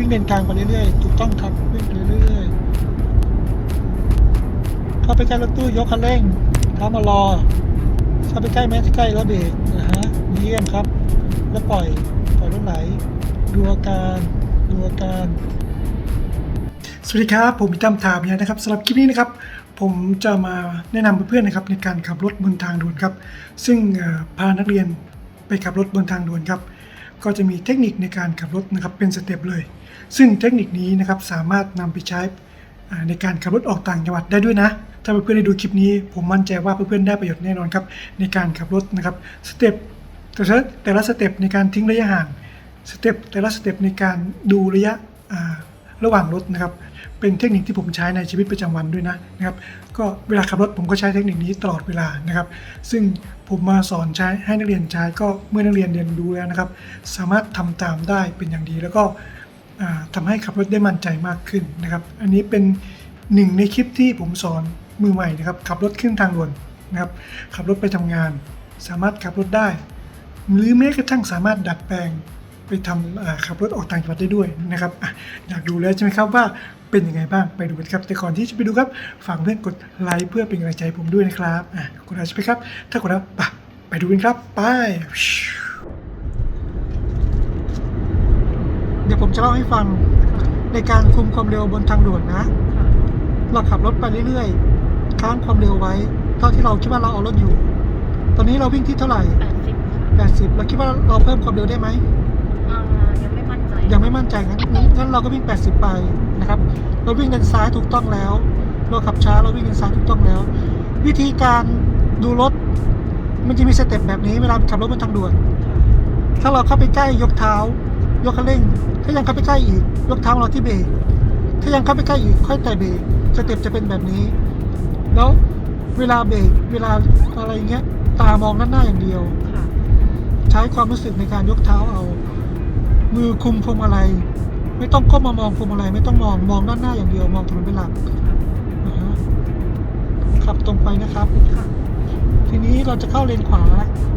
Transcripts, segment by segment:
วิ่งเลนกลางไปเรื่อยๆ ถูกต้องครับวิ่งไปเรื่อยๆเข้าไปใกล้รถตู้ยกคันเร่งท้ามารอเข้าไปใกล้แม้ใกล้แล้วเบรกนะฮะเยี่ยมครับ แล้วปล่อยปล่อยรถไหลดูอาการดูอาการสวัสดีครับ ผมพี่ตั้มถามยานะครับสำหรับคลิปนี้นะครับ ผมจะมาแนะนำเพื่อนๆนะครับในการขับรถบนทางด่วนครับ ซึ่งพานักเรียนไปขับรถบนทางด่วนครับ ก็จะมีเทคนิคในการขับรถนะครับเป็นสเต็ปเลย ซึ่งเทคนิคนี้นะครับสามารถนำไปใช้ในการขับรถออกต่างจังหวัดได้ด้วยนะ ถ้าเพื่อนๆได้ดูคลิปนี้ผมมั่นใจว่าเพื่อนๆได้ประโยชน์แน่นอนครับในการขับรถนะครับสเต็ปแต่ละแต่ละสเต็ปในการทิ้งระยะห่างสเต็ปแต่ละสเต็ปในการดูระยะ ระหว่างรถนะครับ เป็นเทคนิคที่ผมใช้ในชีวิตประจำวันด้วยนะนะครับ ก็เวลาขับรถผมก็ใช้เทคนิคนี้ตลอดเวลานะครับ ซึ่งผมมาสอนใช้ให้นักเรียนใช้ก็เมื่อนักเรียนเรียนรู้แล้วนะครับ สามารถทำตามได้เป็นอย่างดี แล้วก็ทำาให้ขับรถได้มั่นใจมากขึ้นนะครับ อันนี้เป็นหนึ่งในคลิปที่ผมสอนมือใหม่นะครับ ขับรถขึ้นทางด่วนนะครับ ขับรถไปทำงาน สามารถขับรถได้ หรือแม้กระทั่งสามารถดัดแปลง ไปทำอ่าขับรถออกต่างจังหวัดได้ด้วยนะครับอะอยากดูแล้วใช่ไหมครับว่าเป็นยังไงบ้างไปดูกันครับ แต่ก่อนที่จะไปดูครับฝากเพื่อนกดไลค์เพื่อเป็นกำลังใจให้ผมด้วยนะครับอะกดไลค์ใช่ไหมครับ ถ้ากดแล้วไปไปดูกันครับไปเดี๋ยวผมจะเล่าให้ฟังในการคุมความเร็วบนทางด่วนนะ เราขับรถไปเรื่อยๆ ค้างความเร็วไว้ เท่าที่เราคิดว่าเราเอารถอยู่ ตอนนี้เราวิ่งที่เท่าไหร่แปดสิบ80ค่ะเราคิดว่าเราเพิ่มความเร็วได้ไหม อ่ายังไม่มั่นใจยังไม่มั่นใจงั้นงั้นเราก็วิ่ง 80 ไปนะครับ เราวิ่งเลนซ้ายถูกต้องแล้ว เราขับช้าเราวิ่งเลนซ้ายถูกต้องแล้ว วิธีการดูรถมันจะมีสเต็ปแบบนี้เวลาขับรถบนทางด่วน ถ้าเราเข้าไปใกล้ยกเท้า ยกคันเร่ง ถ้ายังเข้าไปใกล้อีก ยกเท้าเราที่เบรกถ้ายังเข้าไปใกล้อีกค่อยแตะเบรกสเต็ปจะเป็นแบบนี้ แล้วเวลาเบรกเวลาอะไรเงี้ย ตามองด้านหน้าอย่างเดียวค่ะใช้ความรู้สึกในการยกเท้าเอา มือคุมพวงมาลัยไม่ต้องก้มมามองพวงมาลัยไม่ต้องมองมองด้านหน้าอย่างเดียวมองถนนเป็นหลักนะฮะขับตรงไปนะครับค่ะทีนี้เราจะเข้าเลนขวา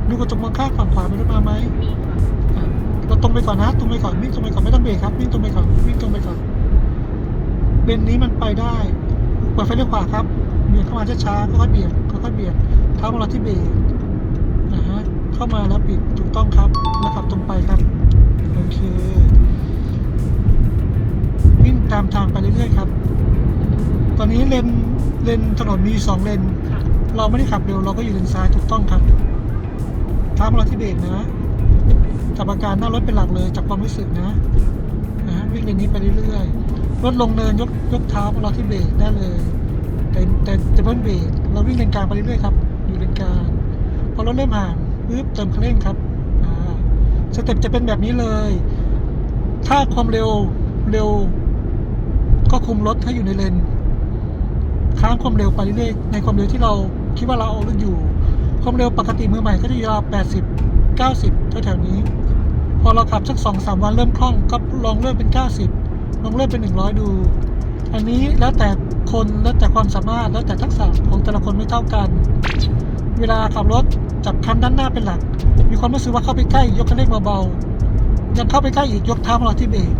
ดูกระจกมองข้างฝั่งขวามีรถมาไหมมีค่ะอะเราตรงไปก่อนนะตรงไปก่อนวิ่งตรงไปก่อนไม่ต้องเบรกครับวิ่งตรงไปก่อนวิ่งตรงไปก่อนเลนนี้มันไปได้เปิดไฟเลี้ยวขวาครับเบี่ยงเข้ามาช้าๆค่อยๆเบี่ยงค่อยๆเบี่ยงเท้าของเราที่เบรกนะฮะ เข้ามาแล้วปิดถูกต้องครับแล้วขับตรงไปครับ โอเค วิ่งตามทางไปเรื่อยๆครับ ตอนนี้เลนเลนถนนมีสองเลน เราไม่ได้ขับเร็วเราก็อยู่เลนซ้ายถูกต้องครับท้าของเราที่เบรกนะจับอาการหน้ารถเป็นหลักเลยจับความรู้สึกนะนะวิ่งเลนนี้ไปเรื่อยๆรถลงเนินยกยกเท้าเราที่เบรกได้เลย แต่แต่จะเพิ่มเบรกเราวิ่งเลนกลางไปเรื่อยๆครับอยู่เลนกลางพอรถเริ่มห่าง ปึ๊บเติมคันเร่งครับสเต็ปจะเป็นแบบนี้เลย ถ้าความเร็วเร็ว ก็คุมรถให้อยู่ในเลนค้างความเร็วไปเรื่อยๆในความเร็วที่เราคิดว่าเราเอารถอยู่ ความเร็วปกติมือใหม่ก็จะอยู่ราว80 90แถวๆนี้ พอเราขับสักสองสามวันเริ่มคล่องก็ลองเริ่มเป็น 90 ลองเริ่มเป็น 100 ดู อันนี้แล้วแต่คนแล้วแต่ความสามารถแล้วแต่ทักษะของแต่ละคนไม่เท่ากัน เวลาขับรถ จับคันด้านหน้าเป็นหลัก มีความรู้สึกว่าเข้าไปใกล้ ยกคันเร่งเบาๆยังเข้าไปใกล้อีกยกเท้าของเราที่เบรก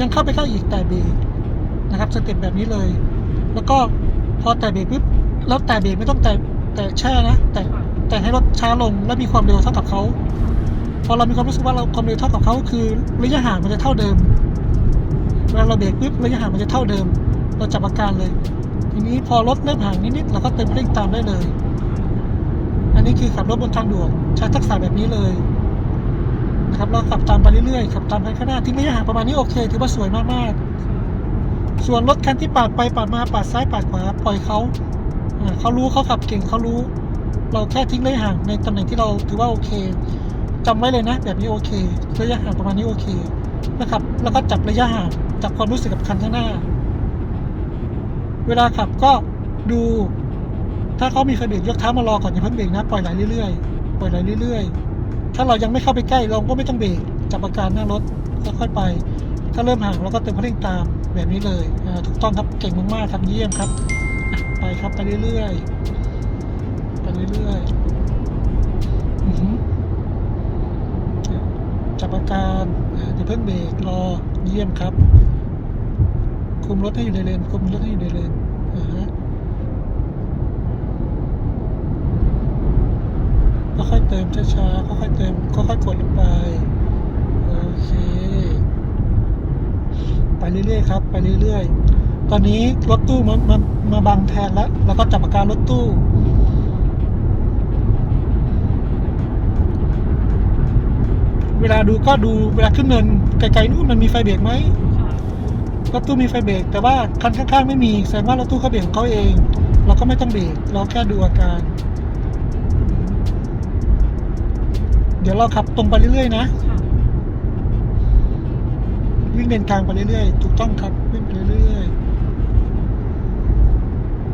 ยังเข้าไปใกล้อีกแต่เบรกนะครับสเต็ปแบบนี้เลย แล้วก็พอแต่เบรกปุ๊บแล้วแต่เบรกไม่ต้องแต่แต่แช่นะ แต่แต่ให้รถช้าลงแล้วมีความเร็วเท่ากับเขาพอเรามีความรู้สึกว่าเราความเร็วเท่ากับเขาคือระยะห่างมันจะเท่าเดิมเวลาเราเบรกปุ๊บระยะห่างมันจะเท่าเดิม เราจับอาการเลย ทีนี้พอรถเริ่มห่างนิดๆเราก็เติมเร่งตามได้เลย นี้คือขับรถบนทางด่วนใช้ทักษะแบบนี้เลยนะครับเราขับตามไปเรื่อยๆขับตามไปข้างหน้าทิ้งระยะห่างประมาณนี้โอเค ถือว่าสวยมากๆ ส่วนรถคันที่ปาดไปปาดมาปาดซ้ายปาดขวาปล่อยเขาอ่าเขารู้เขาขับเก่งเขารู้ เราแค่ทิ้งระยะห่างในตำแหน่งที่เราถือว่าโอเคจำไว้เลยนะ แบบนี้โอเคระยะห่างประมาณนี้โอเคนะครับ แล้วก็จับระยะห่างจับความรู้สึกกับคันข้างหน้า เวลาขับก็ดู ถ้าเขามีไฟเบรกยกเท้ามารอก่อนอย่าเพิ่งเบรกนะปล่อยไหลเรื่อยๆปล่อยไหลเรื่อยๆ ถ้าเรายังไม่เข้าไปใกล้เราก็ไม่ต้องเบรกจับอาการหน้ารถค่อยๆไป ถ้าเริ่มห่างเราก็เติมคันเร่งตามแบบนี้เลยถูกต้องครับเก่งมากๆครับเยี่ยมครับ ไปครับไปเรื่อยๆไปเรื่อยๆจับอาการอย่าเพิ่งเบรกรอเยี่ยมครับ คุมรถให้อยู่ในเลนคุมรถให้อยู่ในเลนอ่าฮะ ค่อยๆเติมช้าๆค่อยๆเติมค่อยๆกดลงไป โอเค ไปเรื่อยๆครับ ไปเรื่อยๆ ตอนนี้รถตู้มามามาบังแทนแล้วแล้วก็จับอาการรถตู้เวลาดูก็ดูเวลาขึ้นเนินไกลๆนู่นมันมีไฟเบรกไหมรถตู้มีไฟเบรกแต่ว่าคันข้างๆไม่มีแสดงว่ารถตู้เขาเบรกของเขาเอง เราก็ไม่ต้องเบรกเราแค่ดูอาการ เดี๋ยวเราขับตรงไปเรื่อยๆนะ ค่ะวิ่งเลนกลางไปเรื่อยๆ ถูกต้องครับ วิ่งไปเรื่อยๆ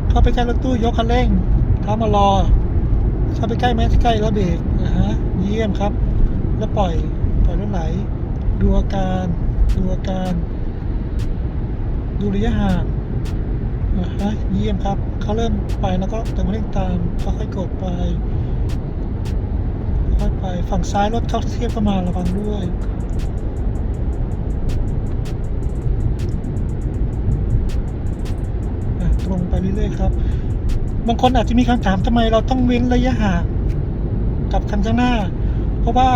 เข้าไปใกล้รถตู้ยกคันเร่งเท้ามารอ เข้าไปใกล้ไหมใกล้แล้วเบรกนะฮะ เยี่ยมครับ แล้วปล่อย ปล่อยรถไหล ดูอาการ ดูอาการ ดูระยะห่างนะฮะ เยี่ยมครับ เขาเริ่มไปแล้วก็เติมเร่งตามค่อยๆกดไปค่อยๆไป ฝั่งซ้ายรถเข้าเทียบเข้ามาระวังด้วยอะตรงไปเรื่อยๆครับ บางคนอาจจะมีคำถามทำไมเราต้องเว้นระยะห่างกับคันข้างหน้า เพราะว่า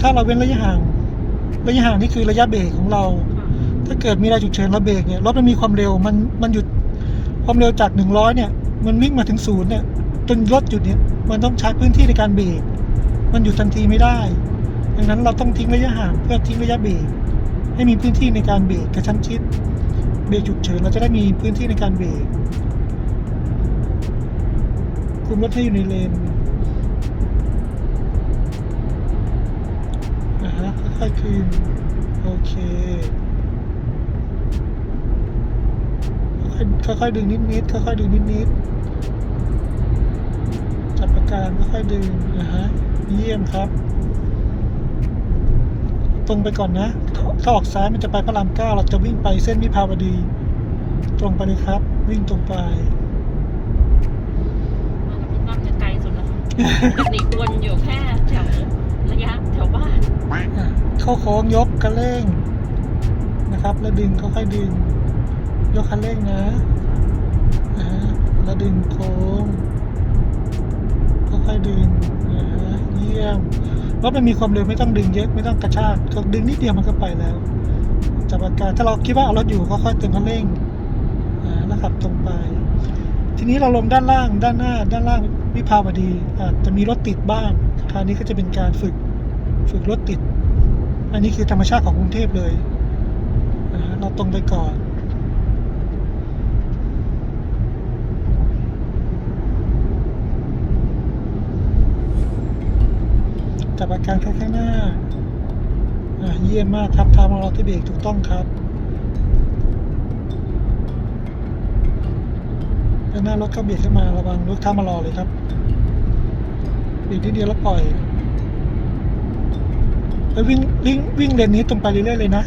ถ้าเราเว้นระยะห่าง ระยะห่างนี่คือระยะเบรกของเรา ถ้าเกิดมีอะไรฉุกเฉินเราเบรกเนี่ยรถมันมีความเร็วมันมันหยุดความเร็วจากหนึ่งร้อยเนี่ย มันวิ่งมาถึงศูนย์เนี่ยจนรถหยุดเนี่ยมันต้องใช้พื้นที่ในการเบรก มันหยุดทันทีไม่ได้ ดังนั้นเราต้องทิ้งระยะห่างเพื่อทิ้งระยะเบรกให้มีพื้นที่ในการเบรกกระชั้นชิด เบรกฉุกเฉินเราจะได้มีพื้นที่ในการเบรกคุมรถให้อยู่ในเลนนะฮะค่อยๆคืนโอเคค่อยๆดึงนิดๆค่อยๆดึงนิดๆจับประการค่อยๆดึงนะฮะ เยี่ยมครับ ตรงไปก่อนนะ ถ้าออกซ้ายมันจะไปพระรามเก้าเราจะวิ่งไปเส้นวิภาวดี ตรงไปเลยครับ วิ่งตรงไปพี่ตั้มจะไกลสุดแล้วค่ะปกติวนอยู่แค่แถวระยะแถวบ้านอะเข้าโค้งยกคันเร่งนะครับ แล้วดึงค่อยๆดึง ยกคันเร่งนะอ่าแล้วดึงโค้งค่อยๆดึงอ่าเยี่ยม รถมันมีความเร็วไม่ต้องดึงเยอะไม่ต้องกระชากก็ดึงนิดเดียวมันก็ไปแล้วจับอาการถ้าเราคิดว่าเอารถอยู่ก็ค่อยเติมคันเร่งอ่าแล้วขับตรงไป ทีนี้เราลงด้านล่างด้านหน้า ด้านล่างวิภาวดีอาจจะมีรถติดบ้างคราวนี้ก็จะเป็นการฝึกฝึกรถติด อันนี้คือธรรมชาติของกรุงเทพเลยนะฮะเราตรงไปก่อน จับอาการข้างหน้าเยี่ยมมากครับทางของเราที่เบรกถูกต้องครับด้านหน้ารถก็เบียดขึ้นมาระวังรถข้ามมารอเลยครับเบรกทีเดียวแล้วปล่อยแล้ววิ่งวิ่งวิ่งเลนนี้ตรงไปเรื่อยๆเลยนะ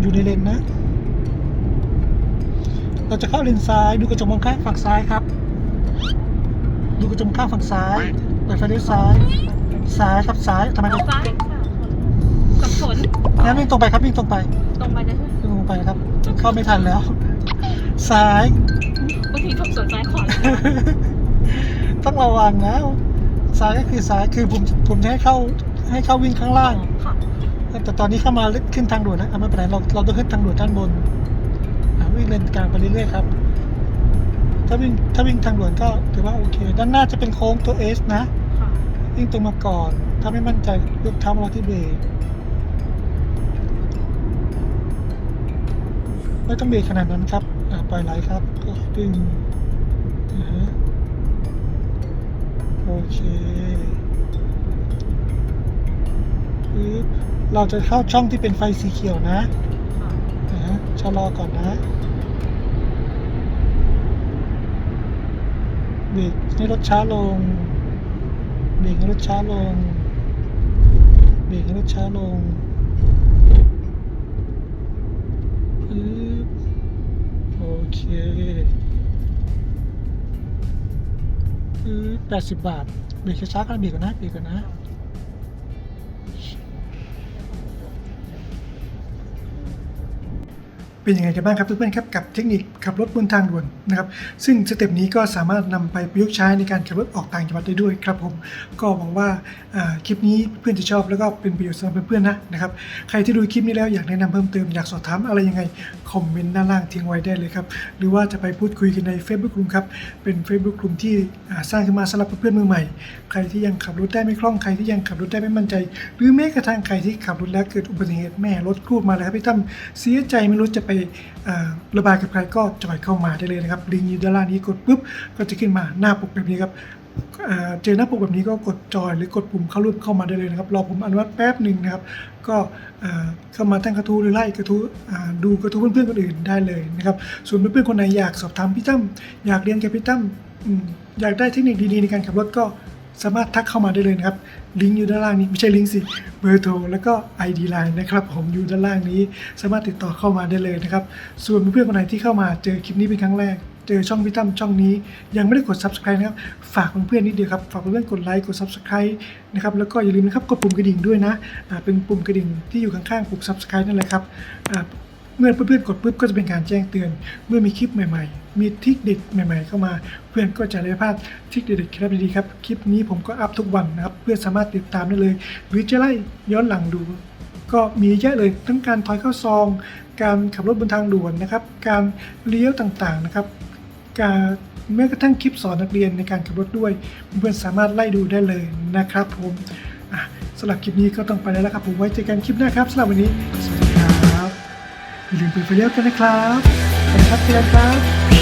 อยู่ในเลนนะ เราจะเข้าเลนซ้ายดูกระจกมองข้างฝั่งซ้ายครับ ดูกระจกมองข้างฝั่งซ้ายเปิดไฟเลี้ยวซ้าย ซ้ายครับซ้ายทำไมครับซ้ายค่ะสับสนงั้นวิ่งตรงไปครับวิ่งตรงไปตรงไปเลยวิ่งตรงไปนะครับ เข้าไม่ทันแล้ว ซ้ายบางทีสับสนซ้ายขวาต้องระวังนะซ้ายก็คือซ้ายคือผมผมจะให้เข้าให้เข้าวิ่งข้างล่าง ค่ะแต่ตอนนี้เข้ามาขึ้นทางด่วนนะอะไม่เป็นไรเราเราต้องขึ้นทางด่วนด้านบนอะ วิ่งเลนกลางไปเรื่อยๆครับ ถ้าวิ่งถ้าวิ่งทางด่วนก็ถือว่าโอเค ด้านหน้าจะเป็นโค้งตัวเอสนะค่ะวิ่งตรงมาก่อน ถ้าไม่มั่นใจยกเท้ามาที่เบรกไม่ต้องเบรกขนาดนั้นครับอ่าปล่อยไหลครับก็ดึงอ่าฮะโอเคเราจะเข้าช่องที่เป็นไฟสีเขียวนะ ชะลอก่อนนะเบรกให้รถช้าลง เบรกให้รถช้าลง เบรกให้รถช้าลงปึ๊บโอเคปึ๊บแปดสิบบาท เบรกช้าๆกันเบรกก่อนนะ เบรกก่อนนะ เป็นยังไงกันบ้างครับเพื่อนๆครับกับเทคนิค ขับรถบนทางด่วนนะครับซึ่งสเต็ปนี้ก็สามารถนำไปประยุกต์ใช้ในการขับรถออกต่างจังหวัดได้ด้วยครับผมก็หวังว่าคลิปนี้เพื่อนจะชอบแล้วก็เป็นประโยชน์สำหรับเพื่อนๆนะนะครับใครที่ดูคลิปนี้แล้วอยากแนะนำเพิ่มเติมอยากสอบถามอะไรยังไงคอมเมนต์ด้านล่างทิ้งไว้ได้เลยครับหรือว่าจะไปพูดคุยกันใน Facebook กลุ่มครับเป็น Facebook กลุ่มที่สร้างขึ้นมาสำหรับเพื่อนๆมือใหม่ ใครที่ยังขับรถได้ไม่คล่องใครที่ยังขับรถได้ไม่มั่นใจ หรือแม้กระทั่งใครที่ขับรถแล้วเกิดอุบัติเหตุแม่รถครูดมาแล้วครับพี่ตั้มเสียใจไม่รู้จะไป ระบายกับใครก็จอยเข้ามาได้เลยนะครับลิงก์อยู่ด้านล่างนี้กดปุ๊บก็จะขึ้นมาหน้าปกแบบนี้ครับเจอหน้าปกแบบนี้ก็กดจอยหรือกดปุ่มเข้ารูปเข้ามาได้เลยนะครับรอผมอนุมัติแป๊บหนึ่งนะครับ ก็เข้ามาตั้งกระทู้หรือไล่กระทู้ดูกระทู้เพื่อนๆคนอื่นได้เลยนะครับส่วนเพื่อนๆคนไหนอยากสอบถามพี่ตั้มอยากเรียนกับพี่ตั้มอยากได้เทคนิคดีๆในการขับรถก็ สามารถทักเข้ามาได้เลยนะครับ ลิงก์อยู่ด้านล่างนี้ไม่ใช่ลิงก์สิเบอร์โทรแล้วก็ ID Line นะครับผมอยู่ด้านล่างนี้ สามารถติดต่อเข้ามาได้เลยนะครับ ส่วนเพื่อนๆคนไหนที่เข้ามาเจอคลิปนี้เป็นครั้งแรกเจอช่องพี่ตั้มช่องนี้ยังไม่ได้กด subscribe นะครับ ฝากเพื่อนๆนิดเดียวครับ ฝากเพื่อนๆกดไลค์กด subscribe นะครับแล้วก็อย่าลืมนะครับกดปุ่มกระดิ่งด้วยนะเป็นปุ่มกระดิ่งที่อยู่ข้างๆปุ่ม subscribe นั่นแหละครับ เมื่อเพื่อนๆกดปุ๊บก็จะเป็นการแจ้งเตือน เมื่อมีคลิปใหม่ๆ มีทริคเด็ดใหม่ๆเข้ามา เพื่อนก็จะได้พลาดทริคเด็ดๆคลิปดีๆครับคลิปนี้ผมก็อัพทุกวันนะครับ เพื่อนสามารถติดตามได้เลย หรือจะไล่ย้อนหลังดู ก็มีเยอะเลยทั้งการถอยเข้าซอง การขับรถบนทางด่วนนะครับ การเลี้ยวต่างๆนะครับ การแม้กระทั่งคลิปสอนนักเรียนในการขับรถด้วย เพื่อนสามารถไล่ดูได้เลยนะครับผมสำหรับคลิปนี้ก็ต้องไปแล้วครับผมไว้เจอกันคลิปหน้าครับสำหรับวันนี้สวัสดี อย่าลืมเปิดไฟเลี้ยวกันนะครับไปครับเจอกันครับ